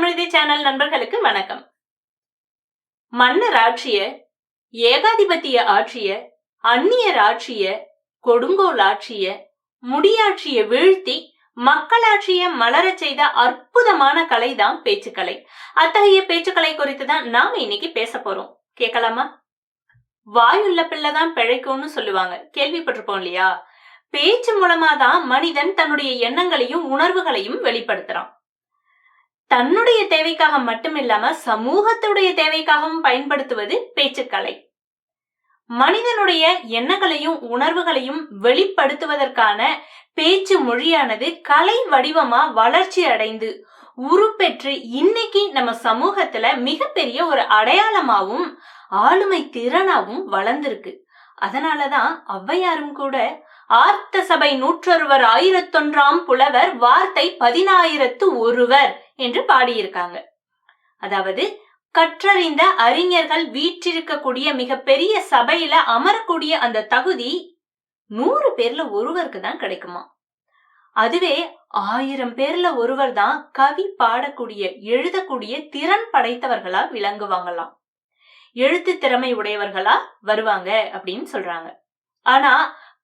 தமிழிதை channel நண்பர்களுக்கு வணக்கம். மன்னர் ஆட்சிய ஏகாதிபத்திய ஆட்சிய அந்நியர் ஆட்சிய கொடுங்கோல் ஆட்சிய முடியாட்சிய வீழ்த்தி மக்களாட்சிய மலரச் செய்த அற்புதமான கலைதான் பேச்சுக்கலை. அத்தகைய பேச்சுக்கலை குறித்து தான் நாம இன்னைக்கு பேச போறோம். கேட்கலாமா? வாயுள்ள பிள்ளைதான் பிழைக்கும்னு சொல்லுவாங்க. கேள்விப்பட்டிருப்போம் இல்லையா? பேச்சு மூலமா தான் மனிதன் தன்னுடைய எண்ணங்களையும் உணர்வுகளையும் வெளிப்படுத்துறான். தன்னுடைய தேவைக்காக மட்டுமில்லாம சமூகத்துடைய தேவைக்காகவும் பயன்படுத்துவது பேச்சுக்கலை. மனிதனுடைய எண்ணங்களையும் உணர்வுகளையும் வெளிப்படுத்துவதற்கான பேச்சு மொழியானது கலை வடிவமா வளர்ச்சி அடைந்து உருப்பெற்று இன்னைக்கு நம்ம சமூகத்துல மிகப்பெரிய ஒரு அடையாளமாவும் ஆளுமை திறனாவும் வளர்ந்திருக்கு. அதனாலதான் ஔவையாரும் கூட ஆர்த்த சபை நூற்றொருவர் ஆயிரத்தொன்றாம் புலவர் வார்த்தை பதினாயிரத்து ஒருவர் என்று பாடியிருக்காங்க. அதாவது கற்றறிந்த அறிஞர்கள் வீற்றிருக்கக்கூடிய மிகப்பெரிய சபையில அமரக்கூடிய அந்த தகுதி நூறு பேர்ல ஒருவருக்கு தான் கிடைக்குமா? அதுவே ஆயிரம் பேர்ல ஒருவர் தான் கவி பாடக்கூடிய எழுதக்கூடிய திறன் படைத்தவர்களா விளங்குவாங்களாம். எழுத்து திறமை உடையவர்களா வருவாங்க அப்படின்னு சொல்றாங்க. ஆனா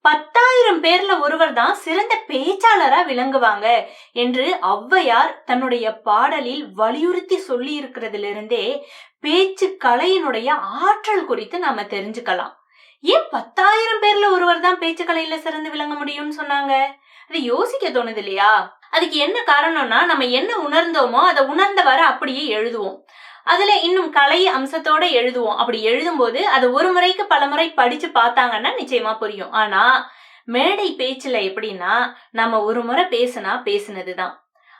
பத்தாயிரம் பேர்ல ஒருவர் தான் சிறந்த பேச்சாளரா விளங்குவாங்க என்று ஔவையார் தன்னுடைய பாடலில் வலியுறுத்தி சொல்லி இருக்கிறதிலிருந்தே பேச்சு கலையினுடைய ஆற்றல் குறித்து நாம தெரிஞ்சுக்கலாம். ஏன் பத்தாயிரம் பேர்ல ஒருவர் தான் பேச்சு கலையில சிறந்து விளங்க முடியும்னு சொன்னாங்க? அது யோசிக்க தோணுது இல்லையா? அதுக்கு என்ன காரணம்னா நம்ம என்ன உணர்ந்தோமோ அதை உணர்ந்தவரை அப்படியே எழுதுவோம். அதுல இன்னும் கலை அம்சத்தோட எழுதுவோம். அப்படி எழுதும்போது அதை ஒரு முறைக்கு பல முறை படிச்சு பார்த்தாங்கன்னா நிச்சயமா புரியும். ஆனா மேடை பேச்சுல எப்படின்னா நம்ம ஒரு முறை பேசுனா பேசுனதுதான்.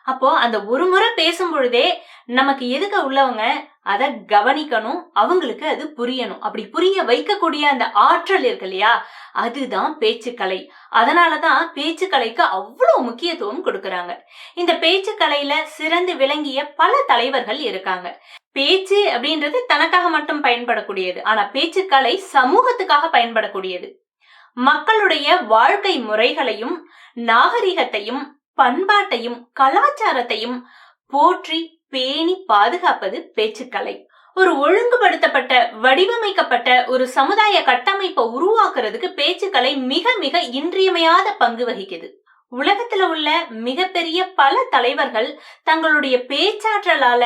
அப்போ அந்த ஒரு முறை பேசும் பொழுதே நமக்கு எதுக்க உள்ளவங்க அதை கவனிக்கணும் அவங்களுக்கு அது புரியணும். அப்படி புரிய வைக்கக்கூடிய அந்த ஆற்றல் இருக்கு இல்லையா அதுதான் பேச்சுக்கலை. அதனாலதான் பேச்சுக்கலைக்கு அவ்வளவு முக்கியத்துவம் கொடுக்கறாங்க. இந்த பேச்சுக்கலையில சிறந்து விளங்கிய பல தலைவர்கள் இருக்காங்க. பேச்சு அப்படின்றது தனக்காக மட்டும் பயன்படக்கூடியது. ஆனா பேச்சுக்கலை சமூகத்துக்காக பயன்படக்கூடியது. மக்களுடைய வாழ்க்கை முறைகளையும் நாகரிகத்தையும் பண்பாட்டையும் கலாச்சாரத்தையும் போற்றி பேணி பாதுகாப்பது பேச்சுக்கலை. ஒரு ஒழுங்குபடுத்தப்பட்ட வடிவமைக்கப்பட்ட ஒரு சமுதாய கட்டமைப்பை உருவாக்குறதுக்கு பேச்சுக்கலை மிக மிக இன்றியமையாத பங்கு வகிக்குது. உலகத்துல உள்ள மிகப்பெரிய பல தலைவர்கள் தங்களுடைய பேச்சாற்றலால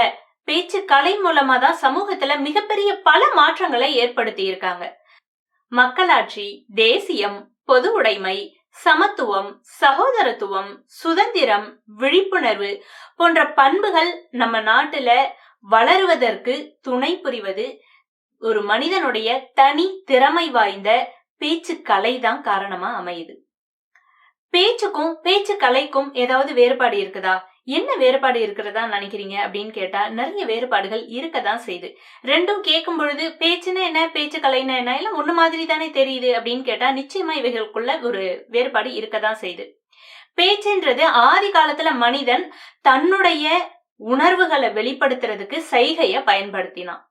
பேச்சு கலை மூலமா தான் சமூகத்துல மிகப்பெரிய பல மாற்றங்களை ஏற்படுத்தி இருக்காங்க. மக்களாட்சி தேசியம் பொது உடைமை சமத்துவம் சகோதரத்துவம் சுதந்திரம் விழிப்புணர்வு போன்ற பண்புகள் நம்ம நாட்டுல வளருவதற்கு துணை புரிவது ஒரு மனிதனுடைய தனி திறமை வாய்ந்த பேச்சு கலை தான் காரணமா அமையுது. பேச்சுக்கும் பேச்சு கலைக்கும் ஏதாவது வேறுபாடு இருக்குதா? என்ன வேறுபாடு இருக்கிறதா நினைக்கிறீங்க அப்படின்னு கேட்டா நிறைய வேறுபாடுகள் இருக்க தான் செய்யுது ரெண்டும் கேட்கும் பொழுது பேச்சுன்னா என்ன? பேச்சு கலைன்னா என்ன? எல்லாம் ஒன்று மாதிரி தானே தெரியுது அப்படின்னு கேட்டா நிச்சயமா இவைகளுக்குள்ள ஒரு வேறுபாடு இருக்க தான் செய்யுது பேச்சுன்றது ஆதி காலத்துல மனிதன் தன்னுடைய உணர்வுகளை வெளிப்படுத்துறதுக்கு சைகைய பயன்படுத்தினான்.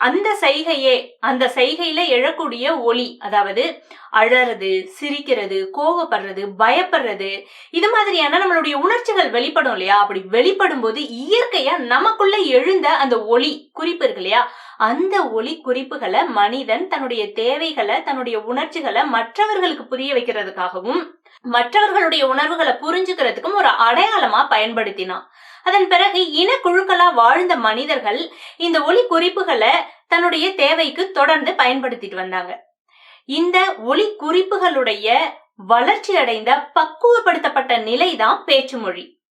அந்த சைகையே அந்த சைகையில எழக்கூடிய ஒளி அதாவது அழறது சிரிக்கிறது கோவப்படுறது பயப்படுறது இது மாதிரியான நம்மளுடைய உணர்ச்சிகள் வெளிப்படும் இல்லையா? அப்படி வெளிப்படும் போது இயற்கையா நமக்குள்ள எழுந்த அந்த ஒளி குறிப்பு இருக்கு இல்லையா? அந்த ஒளி குறிப்புகளை மனிதன் தன்னுடைய தேவைகளை தன்னுடைய உணர்ச்சிகளை மற்றவர்களுக்கு புரிய வைக்கிறதுக்காகவும் மற்றவர்களுடைய உணர்வுகளை புரிஞ்சுக்கிறதுக்கும் ஒரு அடையாளமா பயன்படுத்தினான். அதன் பிறகு இன குழுக்களா வாழ்ந்த மனிதர்கள் இந்த ஒளி குறிப்புகளை தன்னுடைய தேவைக்கு தொடர்ந்து பயன்படுத்திட்டு வந்தாங்க. இந்த ஒளி குறிப்புகளுடைய வளர்ச்சி அடைந்த பக்குவப்படுத்தப்பட்ட நிலைதான் பேச்சு மொழி.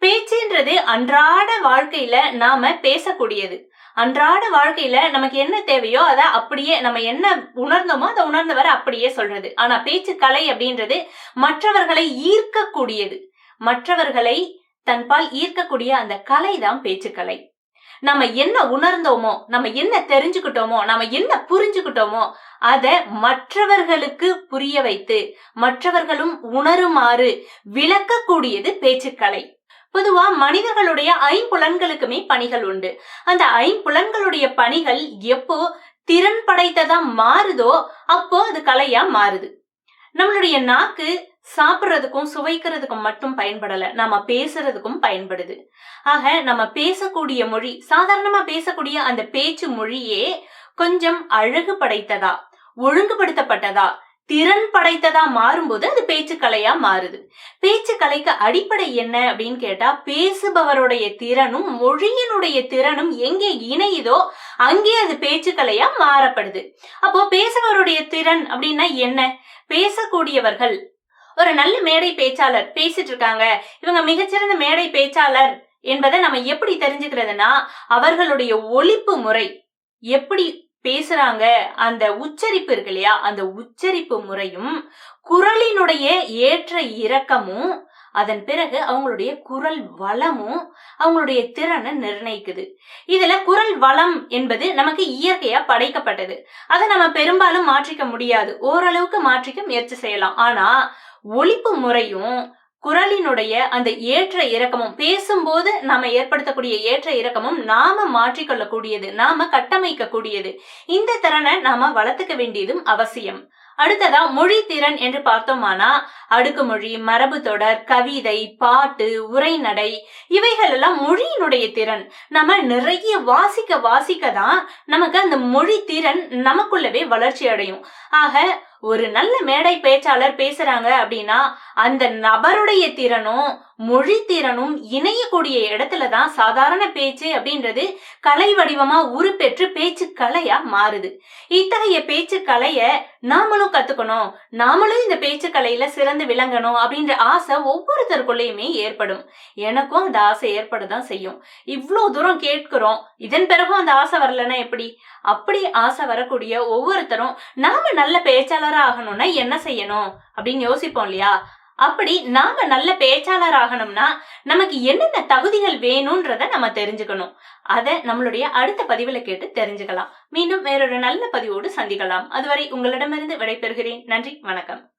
பேச்சுன்றது அன்றாட வாழ்க்கையில நாம பேசக்கூடியது. அன்றாட வாழ்க்கையில நமக்கு என்ன தேவையோ அதை அப்படியே நம்ம என்ன உணர்ந்தோமோ அதை உணர்ந்தவரை அப்படியே சொல்றது. ஆனா பேச்சு கலை அப்படின்றது மற்றவர்களை ஈர்க்கக்கூடியது. மற்றவர்களை தன்பால் ஈர்க்கக்கூடிய அந்த கலை தான் பேச்சுக்கலை. நம்ம என்ன உணர்ந்தோமோ நம்ம என்ன தெரிஞ்சுக்கிட்டோமோ நம்ம என்ன புரிஞ்சுக்கிட்டோமோ அதை மற்றவர்களுக்கு புரிய வைத்து மற்றவர்களும் உணருமாறு விளக்கக்கூடியது பேச்சுக்கலை. பொதுவா மனிதர்களுடைய ஐம்புலன்களுக்குமே பணிகள் உண்டு. அந்த ஐம்புலன்களுடைய பணிகள் எப்போ திறன் படைத்ததா மாறுதோ அப்போ அது கலையா மாறுது. நம்மளுடைய நாக்கு சாப்பிட்றதுக்கும் சுவைக்கிறதுக்கும் மட்டும் பயன்படல. நம்ம பேசுறதுக்கும் பயன்படுது. ஆக நம்ம பேசக்கூடிய மொழி சாதாரணமா பேசக்கூடிய அந்த பேச்சு மொழியே கொஞ்சம் அழகு படைத்ததா ஒழுங்குபடுத்தப்பட்டதா திறன் படைத்ததா மாறும்போது அது பேச்சுக்கலையா மாறுது. பேச்சுக்கலைக்கு அடிப்படை என்ன அப்படின்னு கேட்டா பேசுபவருடைய திறனும் மொழியினுடைய திறனும் எங்கே இணையுதோ அங்கே அது பேச்சுக்கலையா மாறப்படுது. அப்போ பேசுபவருடைய திறன் அப்படின்னா என்ன? பேசக்கூடியவர்கள் ஒரு நல்ல மேடை பேச்சாளர் பேசிட்டு இருக்காங்க. இவங்க மிகச்சிறந்த மேடை பேச்சாளர் என்பதை நம்ம எப்படி தெரிஞ்சுக்கிறதுனா அவர்களுடைய ஒழிப்பு முறை எப்படி பேசுறாங்க அந்த உச்சரிப்பு இருக்கு இல்லையா அந்த உச்சரிப்பு முறையும் குரலினுடைய ஏற்ற இறக்கமும் அதன் பிறகு அவங்களுடைய குரல் வளமும் அவங்களுடைய திறனை நிர்ணயிக்குது. இதுல குரல் வளம் என்பது நமக்கு இயற்கையா படைக்கப்பட்டது. அதை நம்ம பெரும்பாலும் மாற்றிக்க முடியாது. ஓரளவுக்கு மாற்றிக்க முயற்சி செய்யலாம். ஆனா ஒழிப்பு முறையும் குரலினுடைய அந்த ஏற்ற இறக்கமும் பேசும்போது நாம ஏற்படுத்தக்கூடிய ஏற்ற இறக்கமும் நாம மாற்றிக்கொள்ளக்கூடியது நாம கட்டமைக்க கூடியது இந்த திறனை நாம வளர்த்துக்க வேண்டியதும் அவசியம். அடுத்ததா மொழி திறன் என்று பார்த்தோமானா அடுக்குமொழி மரபு தொடர் கவிதை பாட்டு உரைநடை இவைகள் எல்லாம் மொழியினுடைய திறன். நம்ம நிறைய வாசிக்க வாசிக்க தான் நமக்கு அந்த மொழி திறன் நமக்குள்ளவே வளர்ச்சி அடையும். ஆக ஒரு நல்ல மேடை பேச்சாளர் பேசுறாங்க அப்படின்னா அந்த நபருடைய திறனும் மொழி திறனும் இணையக்கூடிய இடத்துல தான் சாதாரண பேச்சு அப்படின்றது கலை வடிவமா உருப்பெற்று பேச்சு கலையா மாறுது. இத்தகைய பேச்சு கலைய நாமளும் கத்துக்கணும் நாமளும் இந்த பேச்சு கலையில சிறந்து விளங்கணும் அப்படின்ற ஆசை ஒவ்வொருத்தருக்குள்ளேயுமே ஏற்படும். எனக்கும் அந்த ஆசை ஏற்படதான் செய்யும். இவ்வளோ தூரம் கேட்கிறோம் இதன் பிறகும் அந்த ஆசை வரலன்னா எப்படி? அப்படி ஆசை வரக்கூடிய ஒவ்வொருத்தரும் நாம நல்ல பேச்சாளர் பேச்சாளர் ஆகணும்னா என்ன செய்யணும்? அப்படின்னு யோசிப்போம் இல்லையா? அப்படி நாம நல்ல பேச்சாளர் ஆகணும்னா நமக்கு என்னென்ன தகுதிகள் வேணும்ன்றத நம்ம தெரிஞ்சுக்கணும். அதை நம்மளுடைய அடுத்த பதிவுல கேட்டு தெரிஞ்சுக்கலாம். மீண்டும் வேறொரு நல்ல பதிவோடு சந்திக்கலாம். அதுவரை உங்களிடமிருந்து விடைபெறுகிறேன். நன்றி வணக்கம்.